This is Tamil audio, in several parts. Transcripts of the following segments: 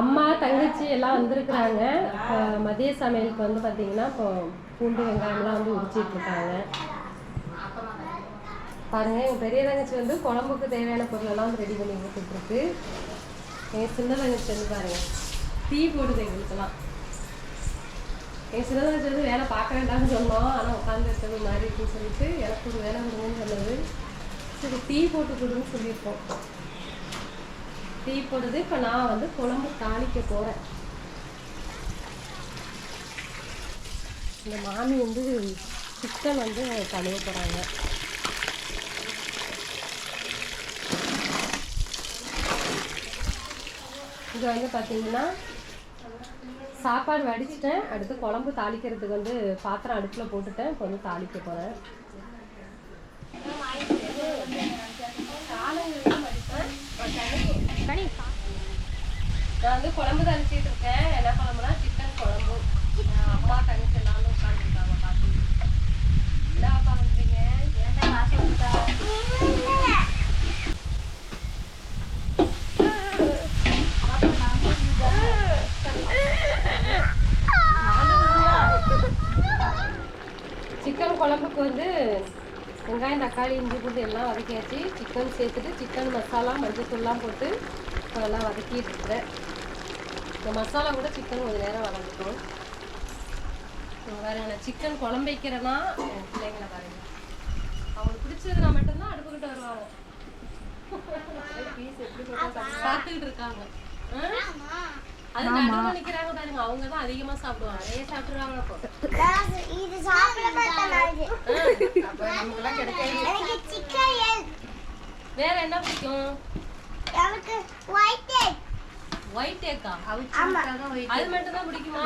அம்மா தங்கச்சி எல்லாம் வந்திருக்கிறாங்க. இப்போ மதிய சமையலுக்கு வந்து பார்த்தீங்கன்னா இப்போ பூண்டு வெங்காயம்லாம் வந்து உரிச்சிட்டு இருக்காங்க. பாருங்க எங்கள் பெரிய தங்கச்சி வந்து குழம்புக்கு தேவையான பொருளெல்லாம் வந்து ரெடி பண்ணி கொடுத்துட்ருக்கு. எங்கள் சின்ன தங்கச்சி வந்து பாருங்க டீ போடுது எங்களுக்கெல்லாம். என் சின்ன தங்கச்சி வந்து வேலை பார்க்க வேண்டாம்னு சொன்னோம். ஆனால் உட்காந்து இருக்கிறது மாதிரி இருக்குன்னு சொல்லிட்டு எனக்கு ஒரு வேலை கொடுங்கன்னு சொன்னது. சரி டீ போட்டு கொடுன்னு சொல்லியிருக்கோம். தீ போடுது. இப்போ நான் வந்து குழம்பு தாளிக்க போகிறேன் இந்த மாமி வந்து சிக்கன் வந்து கழுவ போகிறாங்க இது வந்து பார்த்தீங்கன்னா சாப்பாடு வடிச்சிட்டேன். அடுத்து குழம்பு தாளிக்கிறதுக்கு வந்து பாத்திரம் அடுப்பில் போட்டுட்டேன். இப்போ வந்து தாளிக்க போகிறேன் நான் வந்து குழம்பு தாளிச்சிட்டு இருக்கேன். என்ன குழம்புனா சிக்கன் குழம்பு. அம்மா தங்கச்சி எல்லாரும் உட்காந்துருக்காங்க பார்த்து என்ன பண்ணுறீங்க ஏன்டா காசு கொடுத்தா? சிக்கன் குழம்புக்கு வந்து வெங்காயம் தக்காளி இஞ்சி பூண்டு எல்லாம் வதக்கியாச்சு. சிக்கன் சேர்த்துட்டு சிக்கன் மசாலா மஞ்சத்தூள்லாம் போட்டு இப்போ எல்லாம் வதக்கிட்டு இருக்கிறேன் இந்த மசாலா கூட சிக்கன் கொஞ்சம் நேரம் வதங்கட்டும். இப்போ பாருங்க நான் சிக்கன் குழம்பு வைக்கிறேன்னா என் பிள்ளைங்களை பாருங்க. அவங்களுக்கு பிடிச்சதுனா மட்டும்தான் அடுப்புக்கிட்ட வருவாங்க. பார்த்துக்கிட்டு இருக்காங்க? அது நடுவுல நிக்கிறாங்க பாருங்க. அவங்க தான் அதிகமா சாப்பிடுவாங்க. நிறைய சாப்பிடுறாங்க அப்போ. இது சாப்பிட வேற என்ன பிடிக்கும்? எனக்கு ஒயிட் எக் ஒயிட் அவிச்சு அது மட்டும் தான் பிடிக்குமா?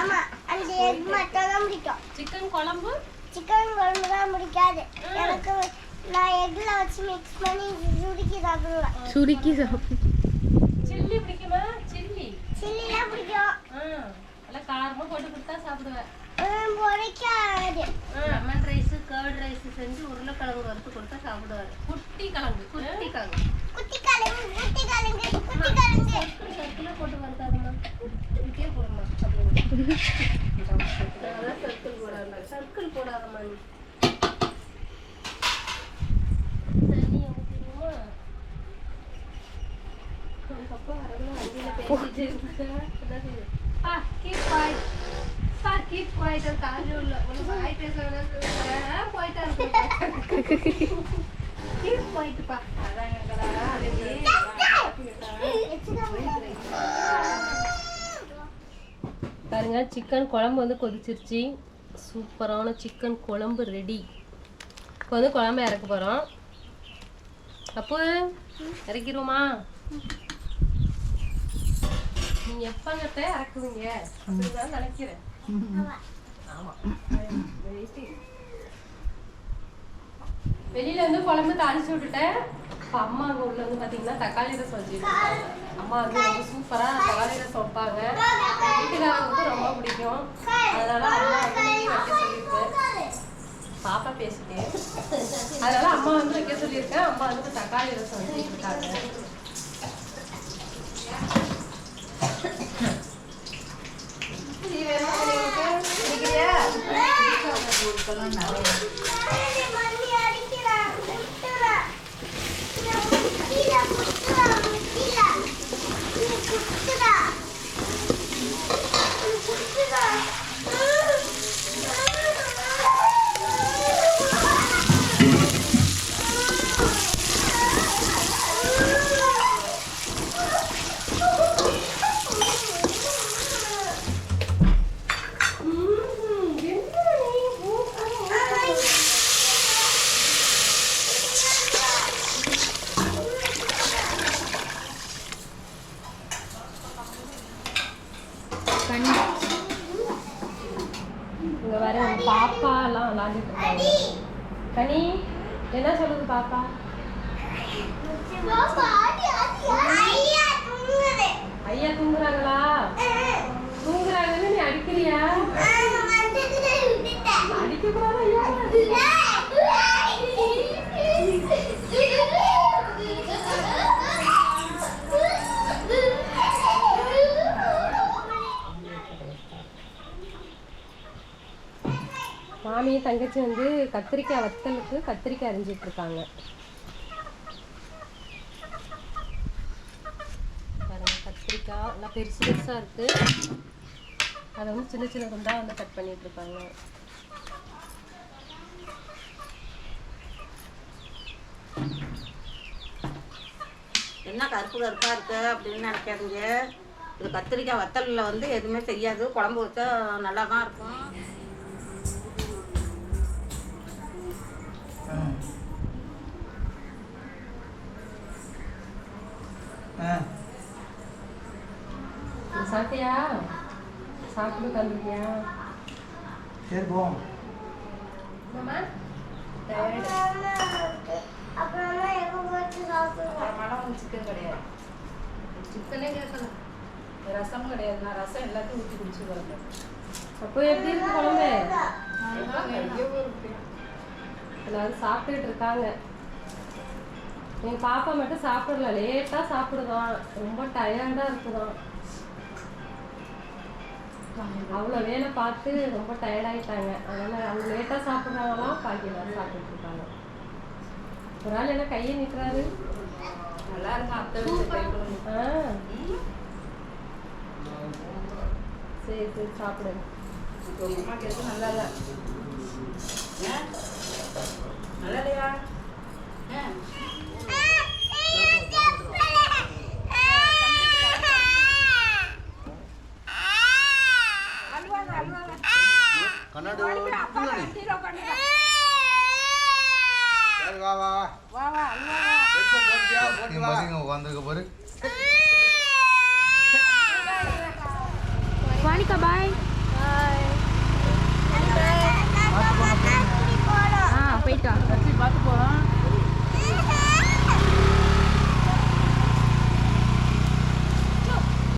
ஆமா அந்த எக் மட்டும் தான் பிடிக்கும். சிக்கன் குழம்பு? சிக்கன் குழம்பு தான் பிடிக்காது எனக்கு நான் எக்ல வச்சு மிக்ஸ் பண்ணி சுருக்கி சாப்பிடுவேன். சுருக்கி சாப்பிடு சில்லி பிடிக்குமா? சில்லி. சில்லிலாம் பிடிக்கும். ஆ நல்லா காரமா போட்டு கொடுத்தா சாப்பிடுவேன். உம், பிடிக்காது. லெமன் ரைஸ் கர்ட் ரைஸ் செஞ்சு உருளைக்கிழங்கு வறுத்து கொடுத்தா சாப்பிடுவாரு குட்டி கிழங்கு. குட்டி கிழங்கு. குட்டி கலங்கு சர்க்கிள் போடாதம்மா நீ தண்ணி போயிட்டுப்பா பாருங்க. சிக்கன் குழம்பு வந்து கொதிச்சிருச்சு. சூப்பரான சிக்கன் குழம்பு ரெடி இப்போ வந்து குழம்பு இறக்க போகிறோம் அப்போ இறக்கிடுவோமா? நீங்கள் எப்பங்கிட்ட இறக்குவீங்க? அப்படிதான் நினைக்கிறேன். ஆமா. வெளியில வந்து குழம்பு தாளிச்சு விட்டுட்டேன். இப்போ அம்மா அங்கே உள்ள வந்து பார்த்தீங்கன்னா தக்காளி ரசம் வச்சுருக்காங்க அம்மா வந்து ரொம்ப சூப்பராக தக்காளி ரசம் வைப்பாங்க வீட்டுக்காரங்களுக்கு ரொம்ப பிடிக்கும். அதனால அம்மா வந்து வைக்க சொல்லியிருக்கேன் பாப்பா பேசிட்டேன் அதனால அம்மா வந்து வைக்க சொல்லியிருக்கேன் அம்மா வந்து தக்காளி ரசம் வச்சுட்டு இருக்காங்க. டீ 的 கனி இங்க வர பாப்பா எல்லாம் விளையாண்டுட்டு இருக்காங்க. கனி என்ன சொல்லுது பாப்பா? ஐயா தூங்குறாங்களா? தூங்குறாங்கன்னு நீ அடிக்கிறியா அடிக்க கூடாது மாமியும் தங்கச்சி வந்து கத்திரிக்காய் வத்தலுக்கு கத்திரிக்காய் அரிஞ்சிட்டு இருக்காங்க கத்திரிக்காய் நல்லா பெருசு பெருசாக இருக்கு. அதை வந்து சின்ன சின்ன துண்டா வந்து கட் பண்ணிட்டு இருக்காங்க என்ன கருப்பு கருப்பாக இருக்கு அப்படின்னு நினைக்காதீங்க. இது கத்திரிக்காய் வத்தலில் வந்து எதுவுமே செய்யாது. குழம்பு வச்சா நல்லா தான் இருக்கும். சாப்பிட்டியா சாப்பிட்டு உட்காந்துருக்கியா சரி போவோம் சிக்கன் கேட்கல ரசமும் கிடையாது நான் ரசம் எல்லாத்தையும் ஊற்றி குடிச்சு வரேன் அப்போ எப்படி இருக்கு குழம்பு எல்லாரும் சாப்பிட்டுட்டு இருக்காங்க எங்க பாப்பா மட்டும் சாப்பிடல லேட்டா சாப்பிடுதான் ரொம்ப டயர்டா இருக்குதான் அவ்வளோ வேலை பார்த்து ரொம்ப டயர்டாயிட்டாங்க அதனால அவங்க லேட்டா சாப்பிட்றாங்களாம் பாக்கி எல்லாரும் சாப்பிட்டுட்டு இருக்காங்க. ஒரு ஆள் என்ன கையை நிட்டுறாரு? நல்லா இருக்கும் ஆ. சரி சரி சாப்பிடுங்க நல்லா இல்லை நல்லா இல்லையா வாணிக்கா பாய் பாய் போயிட்டா பார்த்து போகிறோம்